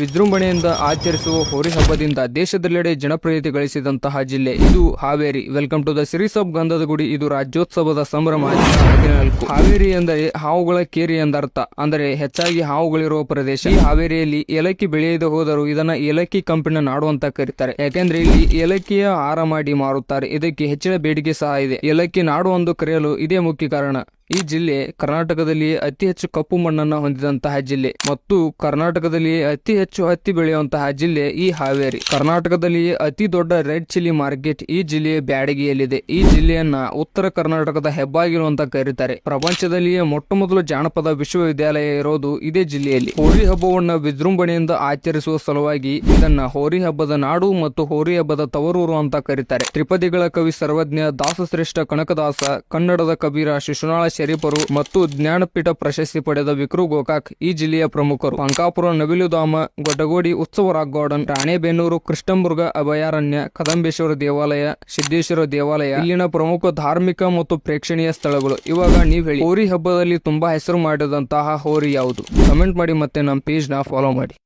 ವಿಜೃಂಭಣೆಯಿಂದ ಆಚರಿಸುವ ಹೋರಿ ಹಬ್ಬದಿಂದ ದೇಶದೆಲ್ಲೆಡೆ ಜನಪ್ರಿಯತೆ ಗಳಿಸಿದಂತಹ ಜಿಲ್ಲೆ ಇದು Haveri. Welcome to the series of ಗಂಧದ ಗುಡಿ ಇದು ರಾಜ್ಯೋತ್ಸವದ ಸಂಭ್ರಮ. ಹಾವೇರಿ ಎಂದರೆ ಹಾವುಗಳ ಕೇರಿ ಎಂದರ್ಥ. ಅಂದರೆ ಹೆಚ್ಚಾಗಿ ಹಾವುಗಳಿರುವ ಪ್ರದೇಶ. ಈ ಹಾವೇರಿಯಲ್ಲಿ ಏಲಕ್ಕಿ ಬೆಳೆಯದೆ ಹೋದರೂ ಇದನ್ನ ಏಲಕ್ಕಿ ಕಂಪನಿಯ ನಾಡು ಅಂತ ಕರೀತಾರೆ. ಯಾಕೆಂದ್ರೆ ಇಲ್ಲಿ ಏಲಕ್ಕಿಯ ಆಹಾರ ಮಾಡಿ ಮಾರುತ್ತಾರೆ. ಇದಕ್ಕೆ ಹೆಚ್ಚಿನ ಬೇಡಿಕೆ ಸಹ ಇದೆ. ಏಲಕ್ಕಿ ನಾಡು ಎಂದು ಕರೆಯಲು ಇದೇ ಮುಖ್ಯ ಕಾರಣ. ಈ ಜಿಲ್ಲೆ ಕರ್ನಾಟಕದಲ್ಲಿ ಅತಿ ಹೆಚ್ಚು ಕಪ್ಪು ಮಣ್ಣನ್ನು ಹೊಂದಿದಂತಹ ಜಿಲ್ಲೆ ಮತ್ತು ಕರ್ನಾಟಕದಲ್ಲಿ ಅತಿ ಹೆಚ್ಚು ಹತ್ತಿ ಬೆಳೆಯುವಂತಹ ಜಿಲ್ಲೆ ಈ ಹಾವೇರಿ. ಕರ್ನಾಟಕದಲ್ಲಿ ಅತಿ ದೊಡ್ಡ ರೆಡ್ ಚಿಲ್ಲಿ ಮಾರ್ಕೆಟ್ ಈ ಜಿಲ್ಲೆಯ ಬ್ಯಾಡಗಿಯಲ್ಲಿದೆ. ಈ ಜಿಲ್ಲೆಯನ್ನ ಉತ್ತರ ಕರ್ನಾಟಕದ ಹೆಬ್ಬಾಗಿಲು ಅಂತ ಕರೀತಾರೆ. ಪ್ರಪಂಚದಲ್ಲಿಯೇ ಮೊಟ್ಟ ಮೊದಲು ಜಾನಪದ ವಿಶ್ವವಿದ್ಯಾಲಯ ಇರೋದು ಇದೇ ಜಿಲ್ಲೆಯಲ್ಲಿ. ಹೋರಿ ಹಬ್ಬವನ್ನು ವಿಜೃಂಭಣೆಯಿಂದ ಆಚರಿಸುವ ಸಲುವಾಗಿ ಇದನ್ನ ಹೋರಿ ಹಬ್ಬದ ನಾಡು ಮತ್ತು ಹೋರಿ ಹಬ್ಬದ ತವರೂರು ಅಂತ ಕರೀತಾರೆ. ತ್ರಿಪದಿಗಳ ಕವಿ ಸರ್ವಜ್ಞ ದಾಸಶ್ರೇಷ್ಠ ಕನಕದಾಸ, ಕನ್ನಡದ ಕಬೀರ ಶಿಶುನಾಳ ಶರೀಫರು ಮತ್ತು ಜ್ಞಾನಪೀಠ ಪ್ರಶಸ್ತಿ ಪಡೆದ ವಿಕ್ರು ಗೋಕಾಕ್, ಈ ಜಿಲ್ಲೆಯ ಪ್ರಮುಖರು. ಅಂಕಾಪುರ ನವಿಲುಧಾಮ ಗೊಡ್ಡಗೋಡಿ ಉತ್ಸವ ಗಾರ್ಡನ್, ರಾಣೆಬೆನ್ನೂರು ಕೃಷ್ಣಮೃಗ ಅಭಯಾರಣ್ಯ, ಕದಂಬೇಶ್ವರ ದೇವಾಲಯ, ಸಿದ್ದೇಶ್ವರ ದೇವಾಲಯ, ಇಲ್ಲಿನ ಪ್ರಮುಖ ಧಾರ್ಮಿಕ ಮತ್ತು ಪ್ರೇಕ್ಷಣೀಯ ಸ್ಥಳಗಳು. ಇವಾಗ ನೀವ್ ಹೇಳಿ, ಹೋರಿ ಹಬ್ಬದಲ್ಲಿ ತುಂಬಾ ಹೆಸರು ಮಾಡಿದಂತಹ ಹೋರಿ ಯಾವುದು? ಕಮೆಂಟ್ ಮಾಡಿ ಮತ್ತೆ ನಮ್ಮ ಪೇಜ್ನ ಫಾಲೋ ಮಾಡಿ.